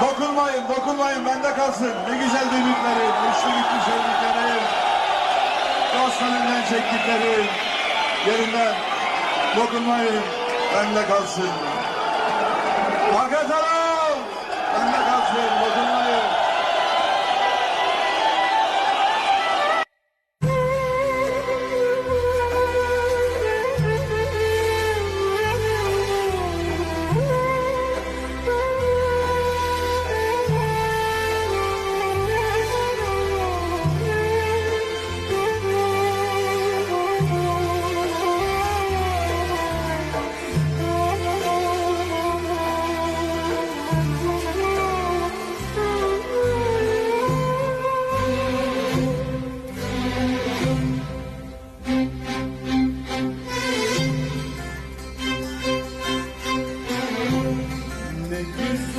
Dokunmayın, dokunmayın. Bende kalsın. Ne güzel düdükleri, güçlü güçlü söyledikleri, dostlarından çektikleri yerinden dokunmayın. Bende kalsın. Arka taraf! Bende kalsın, dokunmayın.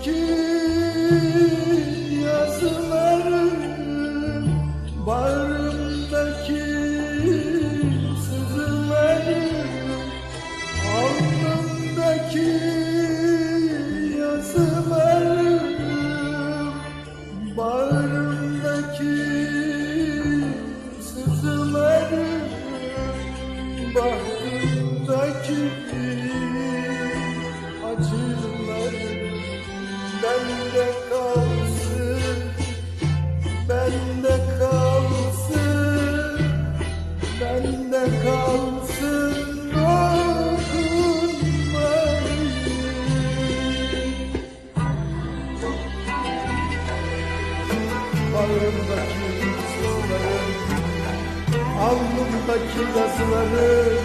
Alnımdaki Bende kalsın Bende kalsın Bende kalsın dokunmayın Bağrımdaki sızlarım Alnımdaki yazılarım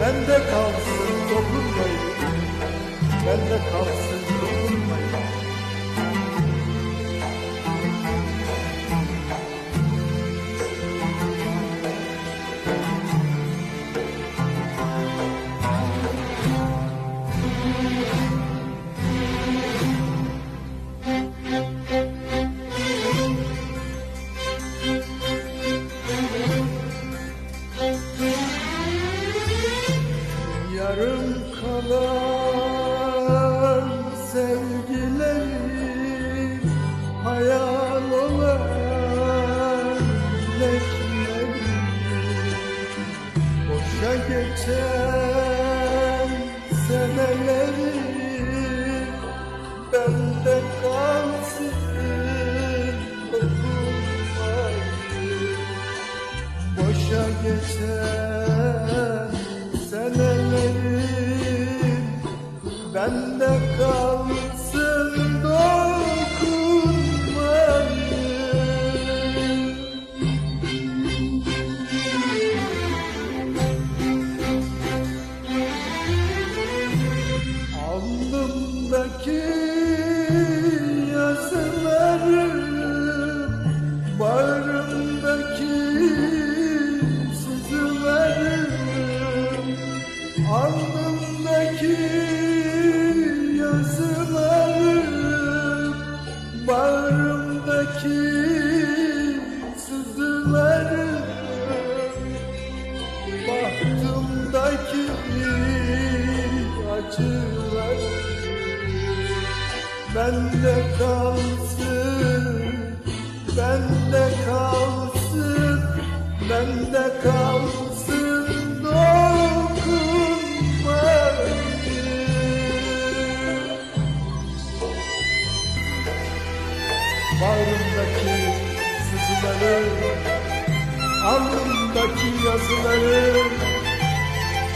Bende kalsın dokunmayın. Bende kalsın dokunmayın Yarım kalan sevgilerim Hayal olan dileklerim Boşa geçen senelerim Bende kalsın dokunmayın Boşa geçen Bende kalsın dokunmayın Alnımdaki yazılarım Bağrımdaki sızılarım Alnımdaki Bağrımdaki sızılarım Bahtımdaki acılar Bende kalsın, bende kalsın, bende kalsın Bağrımdaki sızıları Alnımdaki yazıları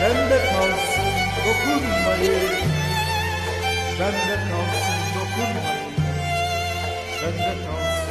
Bende kalsın dokunmayı Bende kalsın dokunmayı Bende kalsın